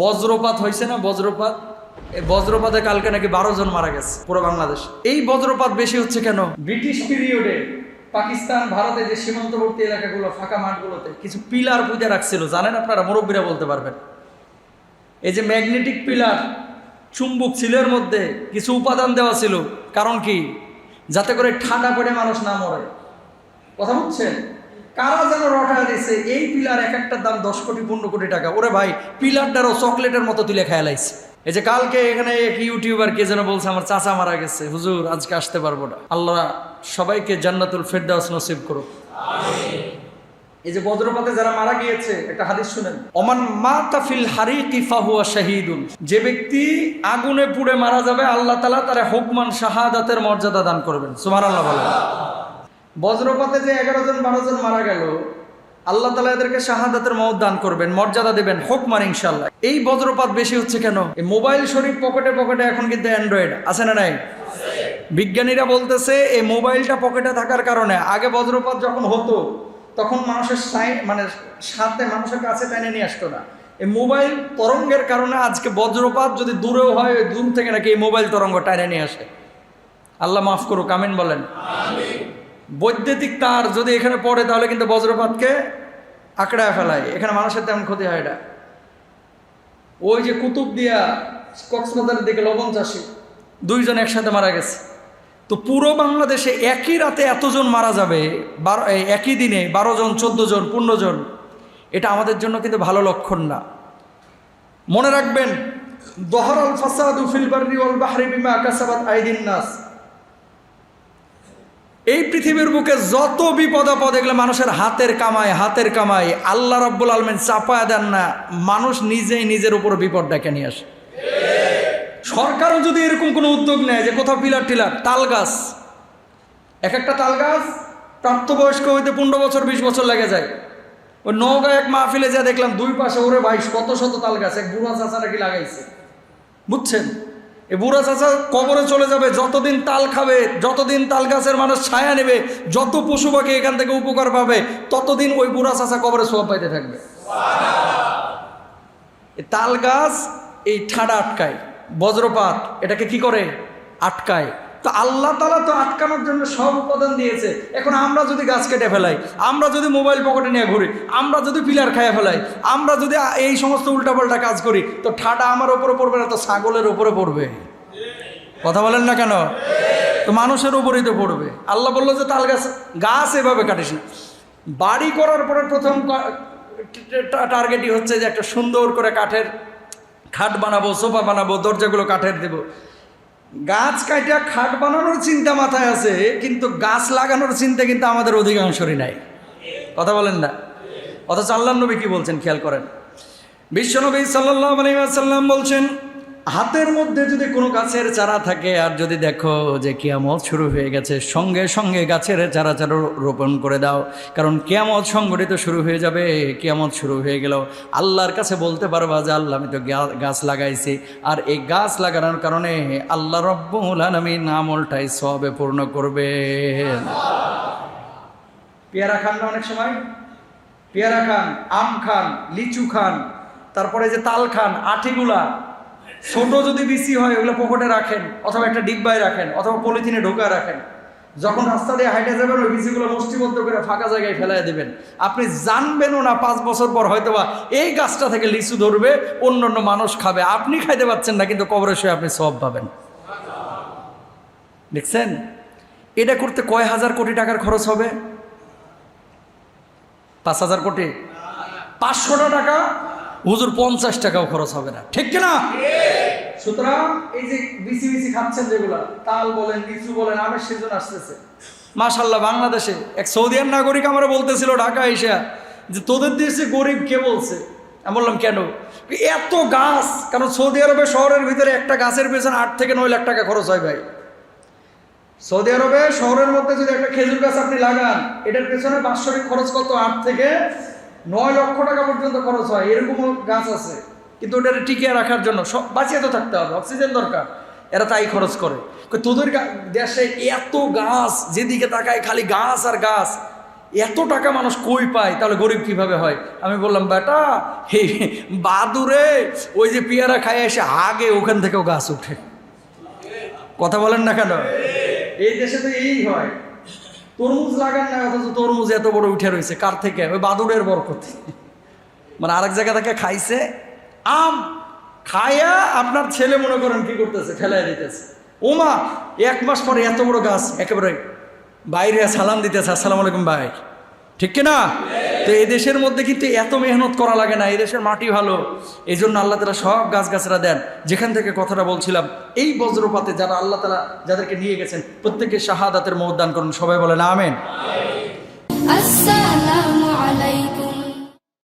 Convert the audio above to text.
বজ্রপাত হয়েছে না বজ্রপাত? এই বজ্রপাতে কালকে নাকি বারো জন মারা গেছে, পুরো বাংলাদেশ। এই বজ্রপাত বেশি হচ্ছে কেন? ব্রিটিশ পিরিয়ডে পাকিস্তান ভারতে যে সীমান্তবর্তী এলাকাগুলো, ফাঁকা মাঠগুলোতে কিছু পিলার পুঁতে রাখছিল। জানেন আপনারা? মুরব্বীরা বলতে পারবেন। এই যে ম্যাগনেটিক পিলার, চুম্বক ছিল এর মধ্যে, কিছু উপাদান দেওয়া ছিল। কারণ কি? যাতে করে ঠান্ডা পড়ে মানুষ না মরে। কথা বুঝছেন? কারা যেন রটা দিছে এই পিলার এক একটার দাম দশ কোটি পনেরো কোটি টাকা। ওরে ভাই পিলারটারও চকলেটের মতো তুলে খেয়াল আইছে। এই যে কালকে এখানে এক ইউটিউবার কে যেন বলছে আমার চাচা মারা গেছে। হুজুর আজকে আসতে পারব না। আল্লাহ সবাইকে জান্নাতুল ফেরদাউস নসিব করুক। এই যে বজ্রপাতে যারা মারা গিয়েছে একটা হাদিস শুনেন। ওমান মাতা ফিল হারিকি ফাহুয়া শাহিদুন। যে ব্যক্তি আগুনে পুড়ে মারা যাবে আল্লাহ তালা তারা হুকমান শাহাদাতের মর্যাদা দান করবেন। সুবহানাল্লাহ বলেন। বজ্রপাতে যে এগারো জন, বারো জন মারা গেল, আল্লাহ তালা এদেরকে শাহাদাতের মত দান করবেন, মর্যাদা দেবেন, হোক মান ইনশাল্লাহ এই বজ্রপাত বেশি হচ্ছে কেন? এই মোবাইল শরীফ পকেটে পকেটে এখন কিন্তু অ্যান্ড্রয়েড, আছে না নাই? বিজ্ঞানীরা বলতেছে, এই মোবাইলটা পকেটে থাকার কারণে, আগে বজ্রপাত যখন হতো, তখন মানুষের সাই- মানে সাথে মানুষের কাছে টেনে নিয়ে আসতো না। এই মোবাইল তরঙ্গের কারণে আজকে বজ্রপাত যদি দূরেও হয় দূর থেকে নাকি এই মোবাইল তরঙ্গ টেনে নিয়ে আসে। আল্লাহ মাফ করুক, আমিন বলেন। বৈদ্যুতিক তার যদি এখানে পড়ে, তাহলে কিন্তু বজ্রপাতকে আঁকড়ায় ফেলায়। এখানে মানুষের তেমন ক্ষতি হয় এটা ওই যে কুতুব দিয়া কক্সবাজারের দিকে লবণ চাষি, দুইজন একসাথে মারা গেছে। তো পুরো বাংলাদেশে একই রাতে এতজন মারা যাবে, বারো একই দিনে বারো জন, চোদ্দ জন, পনেরো জন, এটা আমাদের জন্য কিন্তু ভালো লক্ষণ না। মনে রাখবেন, দহরাল ফাসাদু ফিল বাররি ওয়াল বাহরি বিমা কাসাবাত আইদিন নাস। এই পৃথিবীর বুকে যত বিপদ আপদ, এগুলো মানুষের হাতের কামাই হাতের কামাই। আল্লাহ রব্বুল আলমেন চাপায় দেন না, মানুষ নিজেই নিজের উপর বিপদ ডেকে নিয়ে আসে। সরকারও যদি এরকম কোনো উদ্যোগ নেয় যে কোথাও পিলার টিলার তাল গাছ এক একটা তাল গাছ প্রাপ্তবয়স্ক হইতে পনেরো বছর, বিশ বছর লেগে যায়। ওই নৌকা এক মাহফিলে যা দেখলাম, দুই পাশে ওরে ভাই, শত শত তাল গাছ এক বুড়া চাচা নাকি লাগাইছে? বুঝছেন? এ বুড়া চাচা কবরে চলে যাবে, যতদিন তাল খাবে, যতদিন তাল গাছের মানুষ ছায়া নেবে, যত পশু পাখি এখান থেকে উপকার পাবে, ততদিন ওই বুড়া চাচা কবরে সোয়া পাইতে থাকবে। তাল গাছ এই ঠাডা আটকায়, বজ্রপাত, এটাকে কি করে? আটকায়। তো আল্লাহ তালা তো আটকানোর জন্য সব উপাদান দিয়েছে। এখন আমরা যদি গাছ কেটে ফেলাই, আমরা যদি মোবাইল পকেটে নিয়ে ঘুরি, আমরা যদি পিলার খাইয়ে ফেলাই, আমরা যদি এই সমস্ত উল্টাপাল্টা কাজ করি, তো ঠাটা আমার ওপরে পড়বে না, তো ছাগলের ওপরে পড়বে। কথা বলেন না কেন? তো মানুষের উপরেই তো পড়বে। আল্লাহ বলল যে তাল গাছ গাছ এভাবে কাটিস না। বাড়ি করার পরে প্রথম টার্গেটই হচ্ছে যে একটা সুন্দর করে কাঠের খাট বানাবো, সোফা বানাবো, দরজাগুলো কাঠের দেব। গাছ কাটা, খাট বানানোর চিন্তা মাথায় আছে, কিন্তু গাছ লাগানোর চিন্তা কিন্তু আমাদের অধিকাংশরই নাই। কথা বলেন না। অথচ আল্লাহ নবী কি বলছেন? খেয়াল করেন। বিশ্বনবী সাল্লাহ সাল্লাম বলছেন হাতের মধ্যে যদি কোনো গাছের চারা থাকে, আর যদি দেখো যে কেয়ামত শুরু হয়ে গেছে, সঙ্গে সঙ্গে গাছের চারা চারা রোপণ করে দাও। কারণ কেয়ামত সংগঠিত শুরু হয়ে যাবে, কেয়ামত শুরু হয়ে গেল। আল্লাহর কাছে বলতে পারবা যে, আল্লাহ, আমি তো গাছ লাগাইছি। আর এই গাছ লাগানোর কারণে আল্লাহ রব্বুল আলমিন আমলটাই সবে পূর্ণ করবে। পেয়ারা খান না অনেক সময়? পেয়ারা খান, আম খান, লিচু খান, তারপরে যে তাল খান, আঠিগুলা ছোট যদি বিসি হয়, ওগুলো পকেটে রাখেন, অথবা একটা ডিব্বায় রাখেন, অথবা পলিথিনে ঢোকা রাখেন। যখন রাস্তা দিয়ে হাইটে যাবেন, ওই বিসিগুলো মুষ্টিবদ্ধ করে ফাঁকা জায়গায় ফেলাই দেবেন। আপনি জানবেনও না, পাঁচ বছর পর হয়তোবা এই গাছটা থেকে লিচু ধরবে অন্য অন্য মানুষ খাবে। আপনি খাইতে পারছেন না, কিন্তু কবরে শুয়ে আপনি সব পাবেন। দেখছেন? এটা করতে কয় হাজার কোটি টাকার খরচ হবে? পাঁচ হাজার কোটি? পাঁচশোটা টাকা? হুজুর পঞ্চাশ টাকাও খরচ হবে না। ঠিক কিনা? সুতরাং এই যে বিসি বিসি খাচ্ছেন যেগুলা, তাল বলেন, লিচু বলেন, আমের সিজন আসতেছে। মাশাল্লাহ বাংলাদেশে এক সৌদিয়ান নাগরিক আমরা বলতেছিল ঢাকা এসে যে, তোদের দেশে গরিব কে বলছে? আমি বললাম, কেন? এত গাছ? কারণ সৌদি আরবে শহরের ভিতরে একটা গাছের পেছনে আট থেকে নয় লাখ টাকা খরচ হয় ভাই। সৌদি আরবে শহরের মধ্যে যদি একটা খেজুর গাছ আপনি লাগান, এটার পেছনে বাৎসরিক খরচ কত? আট থেকে নয় লক্ষ টাকা পর্যন্ত খরচ হয় এরকমও গাছ আছে। কিন্তু ওটা টিকিয়ে রাখার জন্য সব বাঁচিয়ে তো থাকতে হবে অক্সিজেন দরকার। এরা তাই খরচ করে। তোদের দেশে এত গাছ যেদিকে তাকায় খালি গাছ আর গাছ এত টাকা মানুষ কই পায়? তাহলে গরিব কীভাবে হয়? আমি বললাম বেটা এই বাদুরে ওই যে পেয়ারা খায় এসে আগে ওখান থেকেও গাছ উঠে কথা বলেন না কেন? এই দেশে তো এই হয়। তরমুজ লাগান না অথচ তরমুজ এত বড় উঠে রয়েছে, কার থেকে? ওই বাদুরের বরকত। মানে আরেক জায়গা থেকে খাইছে, আম খায়া আপনার ছেলে মনে করেন কি করতেছে ফেলাই দিতেছে। ওমা, এক মাস পরে এত বড় গাছ, একেবারে বাইরে সালাম দিতেছে, আসসালামু আলাইকুম ভাই। ঠিক কিনা? তো এদেশের মধ্যে কিন্তু এত মেহনত করা লাগে না এদেশের মাটি ভালো। এই জন্য আল্লাহ তালা সব গাছগাছরা দেন। যেখান থেকে কথাটা বলছিলাম, এই বজ্রপাতে যারা আল্লাহ তালা যাদেরকে নিয়ে গেছেন প্রত্যেকে শাহাদাতের মতদান করুন। সবাই বলেন, আমেন। আসসালামু আলাইকুম।